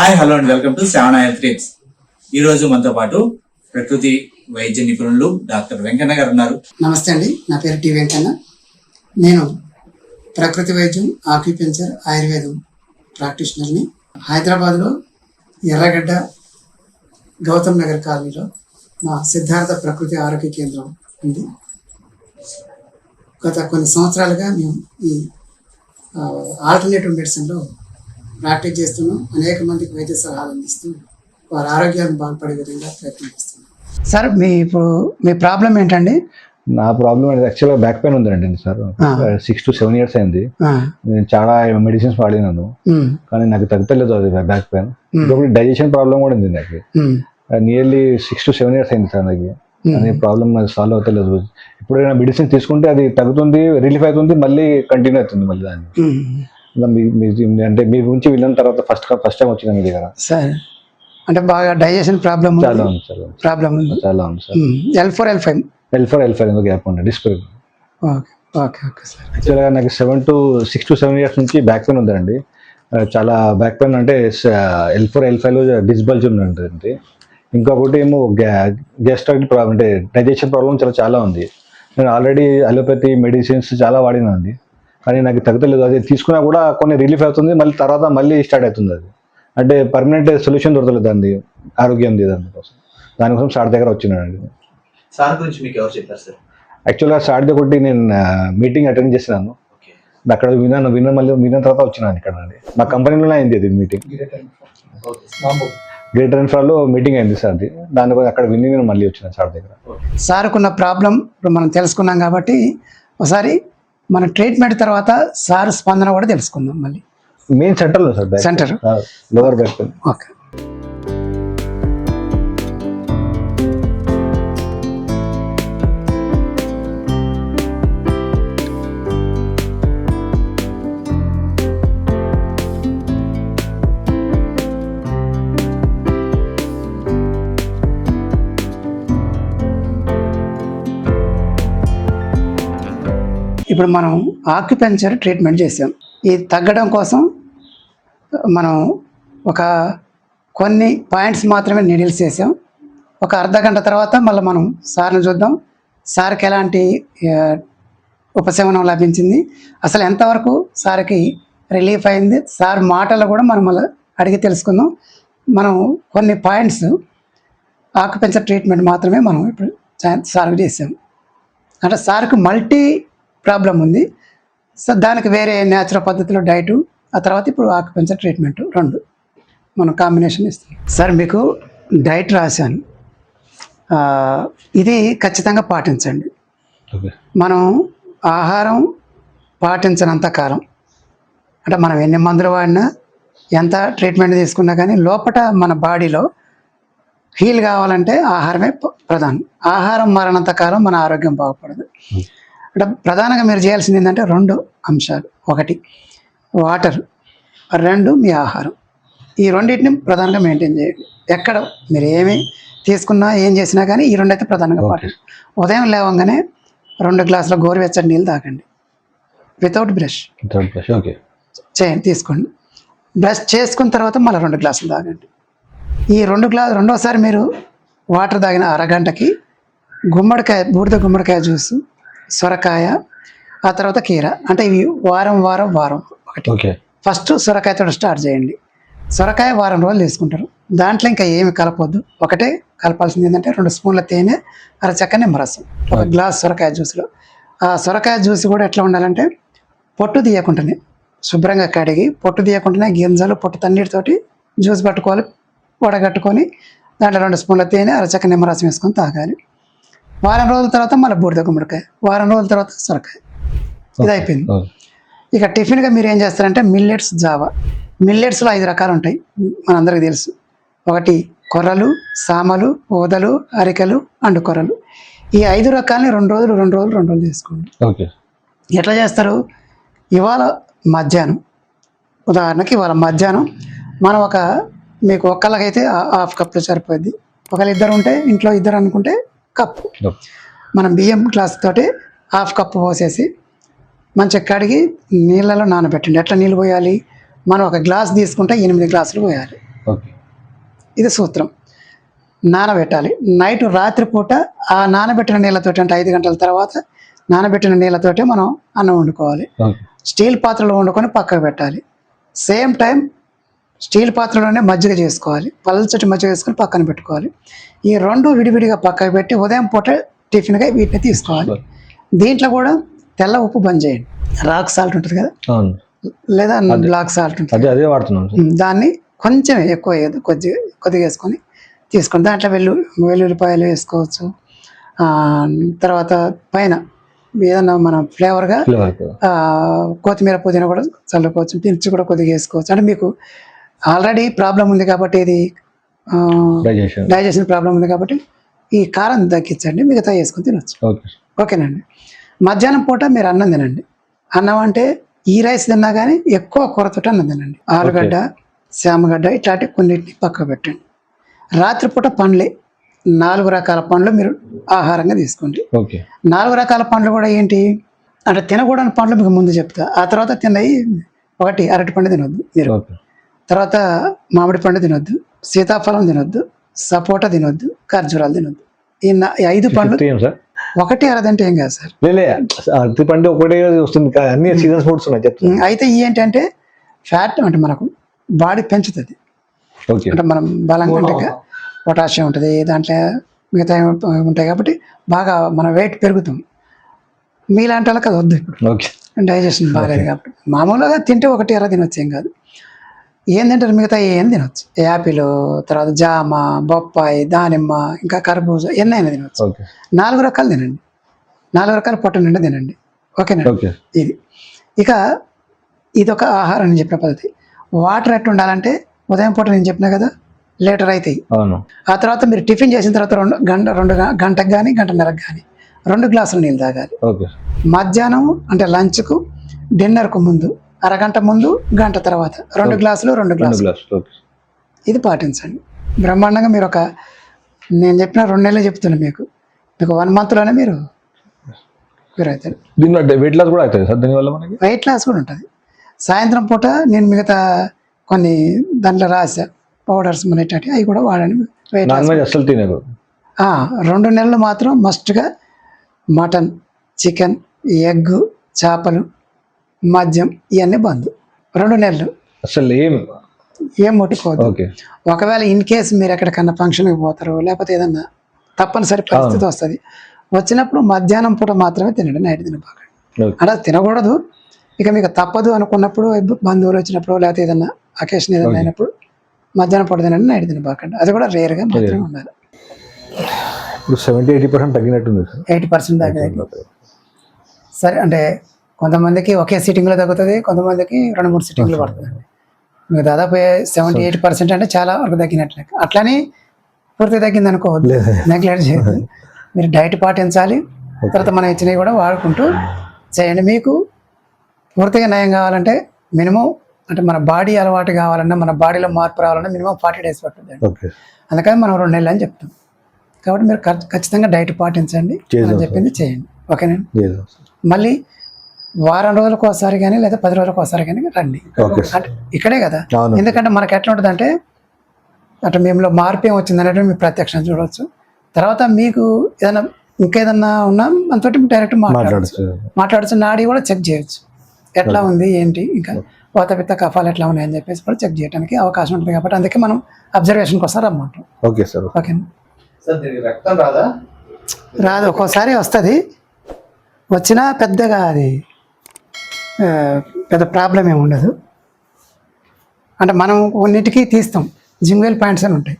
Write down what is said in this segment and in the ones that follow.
Hi hello and welcome to seven health tips ఈ రోజు మనతో పాటు ప్రకృతి వైద్య నిపుణులు డాక్టర్ వెంకన్న గారు ఉన్నారు. నమస్తే అండి. నా పేరు టి వెంకన్న. నేను ప్రకృతి వైద్యం ఆక్యుపెంచర్ ఆయుర్వేదం ప్రాక్టీషనర్ని. హైదరాబాద్లో ఎర్రగడ్డ గౌతమ్ నగర్ కాలనీలో మా సిద్ధార్థ ప్రకృతి ఆరోగ్య కేంద్రం ఉంది. గత కొన్ని సంవత్సరాలుగా మేము ఈ ఆల్టర్నేటివ్ మెడిసిన్లో ప్రాక్టీస్ చేస్తున్నాం. అనేక మందికి వైద్య సలహాలు అందిస్తూ వారి ఆరోగ్యాన్ని బాగుపడే విధంగా ప్రయత్నం చేస్తున్నాం. సార్ మీ ఇప్పుడు మీ ప్రాబ్లం ఏంటండి? నా ప్రాబ్లం అనేది యాక్చువల్గా బ్యాక్ పెయిన్ ఉందండి sir. Six to seven years అయింది. నేను చాలా మెడిసిన్స్ వాడినాను. కానీ నాకు తగ్గలేదు అది బ్యాక్ పెయిన్ ఇంకొకటి డైజెషన్ ప్రాబ్లం కూడా ఉంది నాకు. Nearly six to seven years అయింది సార్ నాకు. అనే ప్రాబ్లం నాకు సాల్వ్ అవుతలేదు. ఎప్పుడైనా మెడిసిన్ తీసుకుంటే అది తగ్గుతుంది రిలీఫ్ అవుతుంది మళ్ళీ కంటిన్యూ అవుతుంది మళ్ళీ దాన్ని. అంటే మీ గురించి విన్న తర్వాత ఫస్ట్ ఫస్ట్ టైం వచ్చిన మీ దగ్గర సరే అంటే బాగా డైజెషన్ ప్రాబ్లమ్ చాలా ఉంది సార్ ప్రాబ్లం ఉంది. చాలా ఉంది sir. L four L five L four L five gap ఉంది display okay okay okay sir. యాక్చువల్గా నాకు seven to six to seven years నుంచి బ్యాక్ పెయిన్ ఉందండి. చాలా బ్యాక్ పెయిన్ అంటే ఎల్ ఫోర్ ఎల్ ఫైవ్లో డిస్బల్జ్ ఉంటుంది ఇంకొకటి ఏమో గ్యాస్ట్రాయిడ్ ప్రాబ్లం అంటే డైజెషన్ ప్రాబ్లం చాలా చాలా ఉంది. నేను ఆల్రెడీ అలోపతి మెడిసిన్స్ చాలా వాడినండి కానీ నాకు తగ్గలేదు అది తీసుకున్నా కూడా కొన్ని రిలీఫ్ అవుతుంది. మళ్ళీ తర్వాత మళ్ళీ స్టార్ట్ అవుతుంది అది. అంటే పర్మనెంట్ సొల్యూషన్ దొరకలేదు దాన్ని ఆరోగ్యం దానికోసం. దానికోసం సార్ దగ్గర వచ్చినానండి సార్ గురించి మీకు ఎవరు చెప్పారు సార్? యాక్చువల్గా సార్ ఒకటి నేను మీటింగ్ అటెండ్ చేసినాను. అక్కడ విన్నాను విన్న మళ్ళీ విన్న తర్వాత వచ్చినాను ఇక్కడ అండి మా కంపెనీలోనే అయింది అది మీటింగ్ ఓకే గ్రేటర్ ఇన్ఫ్రాలో మీటింగ్ అయింది సార్ అది. దాని కోసం అక్కడ విని నేను మళ్ళీ వచ్చిన సార్ దగ్గర. సార్కున్న ప్రాబ్లం ఇప్పుడు మనం తెలుసుకున్నాం కాబట్టి ఒకసారి మన ట్రీట్మెంట్ తర్వాత సార్ స్పందన కూడా తెలుసుకుందాం మళ్ళీ. మెయిన్ సెంటర్లో sir centre? Lower back. Okay. ఇప్పుడు మనం ఆక్యుపెంచర్ ట్రీట్మెంట్ చేసాం. ఇది తగ్గడం కోసం మనం ఒక కొన్ని పాయింట్స్ మాత్రమే నీడిల్స్ చేసాం. ఒక అర్ధ గంట తర్వాత మళ్ళీ మనం సార్ని చూద్దాం. సార్కి ఎలాంటి ఉపశమనం లభించింది? అసలు ఎంతవరకు సార్కి రిలీఫ్ అయింది? సార్ మాటలు కూడా మనం మళ్ళీ అడిగి తెలుసుకుందాం. మనం కొన్ని పాయింట్స్ ఆక్యుపెన్సర్ ట్రీట్మెంట్ మాత్రమే మనం ఇప్పుడు సా- సార్కి చేసాం. అంటే సార్కి మల్టీ ప్రాబ్లం ఉంది. సో దానికి వేరే న్యాచురల్ పద్ధతిలో డైటు ఆ తర్వాత ఇప్పుడు ఆక్యుపెంచర్ ట్రీట్మెంట్ రెండు. మనం కాంబినేషన్ ఇస్తాం. సార్ మీకు డైట్ రాశాను. ఇది ఖచ్చితంగా పాటించండి. మనం ఆహారం పాటించనంత కాలం అంటే మనం ఎన్ని మందులు వాడినా ఎంత ట్రీట్మెంట్ తీసుకున్నా కానీ లోపల మన బాడీలో హీల్ కావాలంటే ఆహారమే ప్రధానం. ఆహారం మారినంత కాలం మన ఆరోగ్యం బాగుపడదు. అంటే ప్రధానంగా మీరు చేయాల్సింది ఏంటంటే రెండు అంశాలు. ఒకటి వాటర్. రెండు మీ ఆహారం. ఈ రెండింటిని ప్రధానంగా మెయింటైన్ చేయండి. ఎక్కడ మీరు ఏమి తీసుకున్నా ఏం చేసినా కానీ ఈ రెండు అయితే ప్రధానంగా. పాటించండి ఉదయం లేవగానే రెండు గ్లాసుల గోరువెచ్చని నీళ్ళు తాగండి. వితౌట్ బ్రష్ ఓకే చేయండి తీసుకోండి. బ్రష్ చేసుకున్న తర్వాత మళ్ళీ రెండు గ్లాసులు తాగండి. ఈ రెండు గ్లాసు రెండోసారి మీరు వాటర్ తాగిన అరగంటకి గుమ్మడికాయ బూడిద గుమ్మడికాయ జ్యూస్ సొరకాయ ఆ తర్వాత కీర. అంటే ఇవి వారం వారం వారం. ఒకటి. ఫస్ట్ సొరకాయతో స్టార్ట్ చేయండి. సొరకాయ వారం రోజులు తీసుకుంటారు దాంట్లో ఇంకా ఏమి కలపొద్దు. ఒకటే కలపాల్సింది ఏంటంటే రెండు స్పూన్ల తేనె అరచక్క నిమ్మరసం ఒక గ్లాస్ సొరకాయ జ్యూస్లో. ఆ సొరకాయ జ్యూస్ కూడా ఎట్లా ఉండాలంటే పొట్టు తీయకుండానే శుభ్రంగా కడిగి పొట్టు తీయకుండానే గింజలు పొట్టు తన్నీటితోటి జ్యూస్ పట్టుకోవాలి వడగట్టుకొని దాంట్లో రెండు స్పూన్ల తేనె అరచక్క నిమ్మరసం వేసుకొని తాగాలి. వారం రోజుల తర్వాత మళ్ళీ బూడిద గుమ్మడికాయ వారం రోజుల తర్వాత సొరకాయ. ఇది అయిపోయింది ఇక టిఫిన్గా మీరు ఏం చేస్తారంటే మిల్లెట్స్ జావా. మిల్లెట్స్లో ఐదు రకాలు ఉంటాయి మనందరికీ తెలుసు. ఒకటి కొర్రలు సామలు ఓదలు అరికెలు అండు కొర్రలు ఈ ఐదు రకాలని రెండు రోజులు రెండు రోజులు రెండు రోజులు తీసుకోండి ఓకే. ఎట్లా చేస్తారు? ఇవాళ మధ్యాహ్నం. ఉదాహరణకి ఇవాళ మధ్యాహ్నం మనం ఒక మీకు ఒక్కళ్ళకైతే హాఫ్ కప్లో సరిపోద్ది ఒకళ్ళు ఇద్దరు ఉంటే ఇంట్లో ఇద్దరు అనుకుంటే కప్పు మనం బియ్యం గ్లాస్ తోటి హాఫ్ కప్పు పోసేసి మంచిగా కడిగి నీళ్ళలో నానబెట్టండి. ఎట్లా నీళ్ళు పోయాలి? మనం ఒక గ్లాస్ తీసుకుంటే ఎనిమిది గ్లాసులు పోయాలి. ఇది సూత్రం. నానబెట్టాలి. నైట్ రాత్రిపూట ఆ నానబెట్టిన నీళ్ళతోటి అంటే ఐదు గంటల తర్వాత నానబెట్టిన నీళ్ళతోటి మనం అన్నం వండుకోవాలి. స్టీల్ పాత్రలో వండుకొని పక్కకు పెట్టాలి. సేమ్ టైం స్టీల్ పాత్రలోనే మజ్జిగ చేసుకోవాలి. పల్చటి మజ్జిగ చేసుకొని పక్కన పెట్టుకోవాలి. ఈ రెండు విడివిడిగా పక్కకు పెట్టి ఉదయం పూట టిఫిన్గా వీటిని తీసుకోవాలి. దీంట్లో కూడా తెల్ల ఉప్పు బంద్ చేయండి. రాక్ సాల్ట్ ఉంటుంది కదా? లేదా బ్లాక్ సాల్ట్ ఉంటుంది. అదే దాన్ని కొంచెం ఎక్కువ వేయద్దు కొద్దిగా కొద్దిగా వేసుకొని తీసుకోండి. దాంట్లో వెల్లు వెల్లుల్లిపాయలు వేసుకోవచ్చు. తర్వాత పైన ఏదన్నా మనం ఫ్లేవర్గా కొత్తిమీర పుదీనా కూడా చల్లుకోవచ్చు. మిర్చి కూడా కొద్దిగా వేసుకోవచ్చు. అంటే మీకు ఆల్రెడీ ప్రాబ్లం ఉంది కాబట్టి ఇది డైజెషన్ ప్రాబ్లం ఉంది కాబట్టి ఈ కారం తగ్గించండి మిగతా వేసుకొని తినొచ్చు. ఓకే ఓకేనండి. మధ్యాహ్నం పూట మీరు అన్నం తినండి. అన్నం అంటే ఈ రైస్ తిన్నా కానీ ఎక్కువ కూరతోటి అన్నం తినండి. ఆలుగడ్డ శామగడ్డ ఇట్లాంటి కొన్నిటిని పక్కకు పెట్టండి. రాత్రిపూట పండ్లే నాలుగు రకాల పండ్లు మీరు ఆహారంగా తీసుకోండి. నాలుగు రకాల పండ్లు కూడా ఏంటి? అంటే తినకూడని పండ్లు మీకు ముందు చెప్తా. ఆ తర్వాత తిన్నవి ఒకటి అరటి పండు తినొద్దు మీరు. తర్వాత మామిడి పండు తినొద్దు సీతాఫలం తినొద్దు సపోటా తినొద్దు ఖర్జూరాలు తినొద్దు. ఈ ఐదు పండ్లు ఒకటి అరదంటే ఏం కాదు సార్. లే అరటి పండు ఒకటే వస్తుంది అన్ని సీజన్స్ ఫ్రూట్స్ ఉన్నాయి అయితే ఈ ఏంటంటే ఫ్యాట్ అంటే మనకు బాడీ పెంచుతుంది. ఓకే. అంటే మనం బలంగా అంటే పొటాషియం ఉంటుంది దాంట్లో మిగతా ఉంటాయి కాబట్టి బాగా మన వెయిట్ పెరుగుతాం. మీలాంటి వాళ్ళకి అది వద్దు ఇప్పుడు. ఓకే. డైజెషన్ బాగాలేదు కాబట్టి. మామూలుగా తింటే ఒకటి ఎర్ర తినొచ్చు ఏం కాదు. ఏం తింటారు? మిగతా ఏం తినొచ్చు. యాపిల్ తర్వాత జామ బొప్పాయి దానిమ్మ ఇంకా కర్బూజ ఎన్నైనా తినొచ్చు. నాలుగు రకాలు తినండి. నాలుగు రకాల పొట్ట నిండా తినండి. ఓకేనా? ఓకే. ఇది. ఇక ఇది ఒక ఆహారం నేను చెప్పిన పద్ధతి. వాటర్ ఎట్లా ఉండాలంటే ఉదయం పూట నేను చెప్పినా కదా లీటర్ అవుతాయి ఆ తర్వాత మీరు టిఫిన్ చేసిన తర్వాత రెండు గంట రెండు గంటకు కానీ గంటన్నరకు కానీ రెండు గ్లాసులు నీళ్ళు తాగాలి. మధ్యాహ్నం అంటే లంచ్కు డిన్నర్కు ముందు అరగంట ముందు గంట తర్వాత. రెండు గ్లాసులు రెండు గ్లాసులు. ఇది పాటించండి. బ్రహ్మాండంగా మీరు ఒక నేను చెప్పిన రెండు నెలలు చెప్తున్నా మీకు. మీకు వన్ మంత్లోనే మీరు క్యూర్ అవుతారు దీనిలో వెయిట్ లాస్ కూడా అవుతుంది సార్? దీనివల్ల మనకి? వెయిట్ లాస్ కూడా ఉంటుంది. సాయంత్రం పూట నేను మిగతా కొన్ని దాంట్లో రాసా పౌడర్స్ మనటి అవి కూడా వాడండి వెయిట్ లాస్ రెండు నెలలు మాత్రం మస్ట్గా మటన్ చికెన్ ఎగ్ చేపలు మద్యం ఇవన్నీ బంద్. రెండు నెలలు. అసలు ఏం? ఏం ముట్టుకోవద్దు. ఓకే. ఒకవేళ ఇన్ కేస్ మీరు ఎక్కడికన్నా ఫంక్షన్కి పోతారు లేకపోతే ఏదన్నా తప్పనిసరి పరిస్థితి వస్తుంది. వచ్చినప్పుడు మధ్యాహ్నం పూట మాత్రమే తినండి నైట్ తినబాకండి అలా తినకూడదు. ఇక మీకు తప్పదు అనుకున్నప్పుడు బంధువులు వచ్చినప్పుడు లేకపోతే ఏదన్నా అకేషన్ ఏదైనా అయినప్పుడు మధ్యాహ్నం పూట తినండి నైట్ తినబాకండి అది కూడా రేర్గా మాత్రమే ఉండాలి. ఇప్పుడు సెవెంటీ ఎయిటీ పర్సెంట్ తగ్గినట్టుంది. ఎయిటీ పర్సెంట్ దాకా సరే అంటే కొంతమందికి ఒకే సిట్టింగ్లో తగ్గుతుంది కొంతమందికి రెండు మూడు సిట్టింగ్లు పడుతుంది. మీకు దాదాపు సెవెంటీ ఎయిట్ పర్సెంట్ అంటే చాలా వరకు తగ్గినట్లే. అట్లని పూర్తిగా తగ్గింది అనుకోవద్దు. నెగ్లెక్ట్ చేయద్దు. మీరు డైట్ పాటించాలి. తర్వాత మనం ఇచ్చినవి కూడా వాడుకుంటూ చేయండి. మీకు పూర్తిగా నయం కావాలంటే మినిమం అంటే మన బాడీ అలవాటు కావాలన్నా మన బాడీలో మార్పు రావాలన్నా మినిమం ఫార్టీ డేస్ పడుతుంది. అందుకని మనం రెండు నెలలు అని చెప్తాం. కాబట్టి మీరు ఖచ్చితంగా డైట్ పాటించండి. సార్. చెప్పింది చేయండి. ఓకేనండి మళ్ళీ వారం రోజులకు ఒకసారి కానీ లేదా పది రోజులకు ఒకసారి కానీ రండి. అంటే ఇక్కడే కదా? ఎందుకంటే మనకి ఎట్లా ఉంటుంది అంటే అటు మేములో మార్పు ఏం వచ్చింది అనేది మీరు ప్రత్యక్షం చూడవచ్చు తర్వాత మీకు ఏదైనా ఇంకేదన్నా ఉన్నా మనతోటి డైరెక్ట్ మాట్లాడచ్చు. మాట్లాడచ్చు. నాడి కూడా చెక్ చేయొచ్చు. ఎట్లా ఉంది ఏంటి ఇంకా వాత పిత్త కఫాలు ఎట్లా ఉన్నాయని చెప్పేసి కూడా చెక్ చేయడానికి అవకాశం ఉంటుంది కాబట్టి అందుకే మనం అబ్జర్వేషన్కి వస్తారు రమ్మంటాం. Okay sir. ఓకే సార్ దీనికి రక్తం రాదా? రాదు ఒక్కోసారి వస్తుంది. వచ్చినా పెద్దగా అది పెద్ద ప్రాబ్లం ఏమి ఉండదు. అంటే మనం కొన్నిటికి తీస్తాం. జింగ్వేల్ పాయింట్స్ అని ఉంటాయి.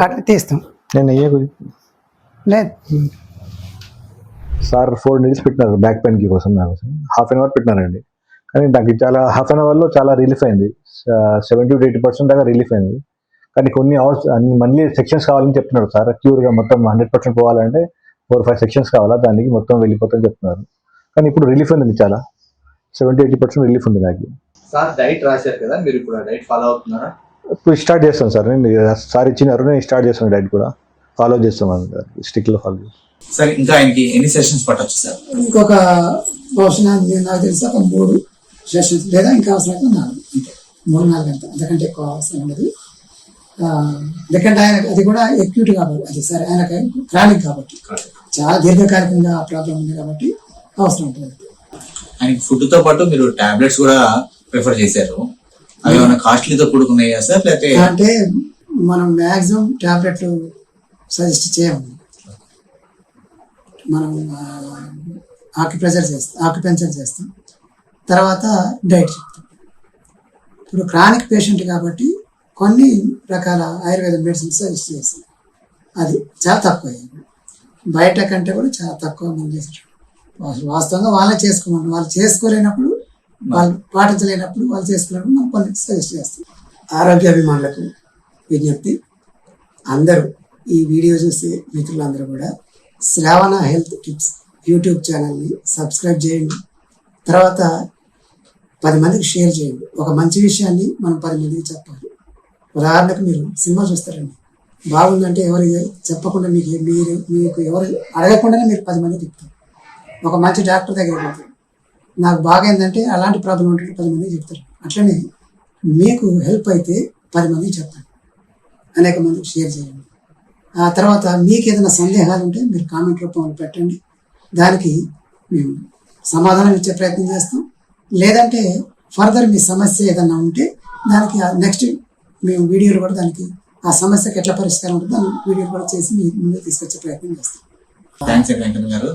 వాటిని తీస్తాం. నేను అయ్యే లేదు. సార్ ఫోర్ డేస్ పెట్టినారు బ్యాక్ పెయిన్కి కోసం నాకు. హాఫ్ అన్ అవర్ పెట్టినారండి. కానీ నాకు చాలా హాఫ్ అన్ అవర్లో చాలా రిలీఫ్ అయింది. సెవెంటీ టు ఎయిటీ పర్సెంట్ దాకా రిలీఫ్ అయింది. కానీ కొన్ని అవర్స్ అన్ని మళ్ళీ సెక్షన్స్ కావాలని చెప్తున్నారు సార్. క్యూర్గా మొత్తం హండ్రెడ్ పర్సెంట్ పోవాలంటే ఫోర్ ఫైవ్ సెక్షన్స్ కావాలా? దానికి మొత్తం వెళ్ళిపోతుందని చెప్తున్నారు. కానీ ఇప్పుడు రిలీఫ్ ఉంది చాలా. సెవెంటీ ఎయిటీ పర్సెంట్ రిలీఫ్ ఉంది నాకు. సార్ డైట్ రాశారు కదా మీరు ఇప్పుడు డైట్ ఫాలో అవుతున్నారా? ఇప్పుడు స్టార్ట్ చేస్తాను సార్ నేను సార్ ఇచ్చినారు నేను స్టార్ట్ చేస్తాను డైట్ కూడా. ఫాలో చేస్తాను స్టిక్లో ఫాలో సార్ ఇంకా ఆయనకి ఎన్ని సెషన్స్ పట్టొచ్చు సార్? ఇంకొక పోషన్ నాకు తెలిసి ఒక మూడు సెషన్స్ లేదా ఇంకా అవసరం అయితే నాలుగు. అంతే. మూడు నాలుగు అంతే. అంతకంటే ఎక్కువ అవసరం ఉండదు. ఎందుకంటే ఆయన అది కూడా ఎక్యూట్ కాబట్టి అది సరే ఆయనకి క్రానిక్ కాబట్టి. చాలా దీర్ఘకాలికంగా ఆ ప్రాబ్లం ఉంది కాబట్టి అవసరం ఉంటుంది అండ్ ఫుడ్తో పాటు మీరు టాబ్లెట్స్ కూడా ప్రిఫర్ చేశారు. అవి ఏమైనా కాస్ట్లీతో కూడుకున్నాయా సార్? లేకపోతే అంటే మనం మ్యాక్సిమం టాబ్లెట్లు సజెస్ట్ చేయము. మనం ఆక్యుప్రెషర్ చేస్తాం ఆక్యుపెన్సర్ చేస్తాం. తర్వాత డైట్ చెప్తాం. ఇప్పుడు క్రానిక్ పేషెంట్ కాబట్టి కొన్ని రకాల ఆయుర్వేద మెడిసిన్స్ సజెస్ట్ చేస్తాం. అది చాలా తక్కువ. బయట కంటే కూడా చాలా తక్కువ మనం చేసేటప్పుడు వాస్తవంగా వాళ్ళే చేసుకోమంటాం వాళ్ళు చేసుకోలేనప్పుడు వాళ్ళు పాటించలేనప్పుడు వాళ్ళు చేసుకున్నప్పుడు మనం కొన్ని సజెస్ట్ చేస్తాం. ఆరోగ్య అభిమానులకు విజ్ఞప్తి. అందరూ ఈ వీడియో చూసే మిత్రులందరూ కూడా శ్రావణ హెల్త్ టిప్స్ యూట్యూబ్ ఛానల్ని సబ్స్క్రైబ్ చేయండి. తర్వాత పది మందికి షేర్ చేయండి. ఒక మంచి విషయాన్ని మనం పది మందికి చెప్పాలి. ఉదాహరణకు మీరు సినిమా చూస్తారండి. బాగుందంటే ఎవరు చెప్పకుండా మీకు మీరు మీకు ఎవరు అడగకుండానే మీరు పది మందికి చెప్తారు. ఒక మంచి డాక్టర్ దగ్గర పోతారు నాకు ఏంటంటే అలాంటి ప్రాబ్లం ఉంటే పది మందికి చెప్తారు. అట్లనే మీకు హెల్ప్ అయితే పది మందికి చెప్పండి అనేక మందికి షేర్ చేయండి. ఆ తర్వాత మీకు ఏదైనా సందేహాలు ఉంటే మీరు కామెంట్ రూపంలో పెట్టండి. దానికి మేము సమాధానం ఇచ్చే ప్రయత్నం చేస్తాం. లేదంటే ఫర్దర్ మీ సమస్య ఏదైనా ఉంటే దానికి నెక్స్ట్ మేము వీడియోలు కూడా దానికి ఆ సమస్యకి ఎట్లా పరిష్కారం ఉంటుందో వీడియో వీడియోలు కూడా చేసి మీ ముందు తీసుకొచ్చే ప్రయత్నం చేస్తాం. థ్యాంక్స్ వెంకట గారు.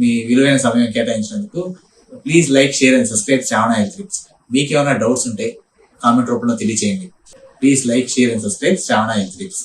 మీ విలువైన సమయం కేటాయించినందుకు please like share and subscribe Shravana health tips. మీకు ఏమైనా డౌట్స్ ఉంటే కామెంట్ రూపంలో తెలియచేయండి. Please like share and subscribe Shravana health tips.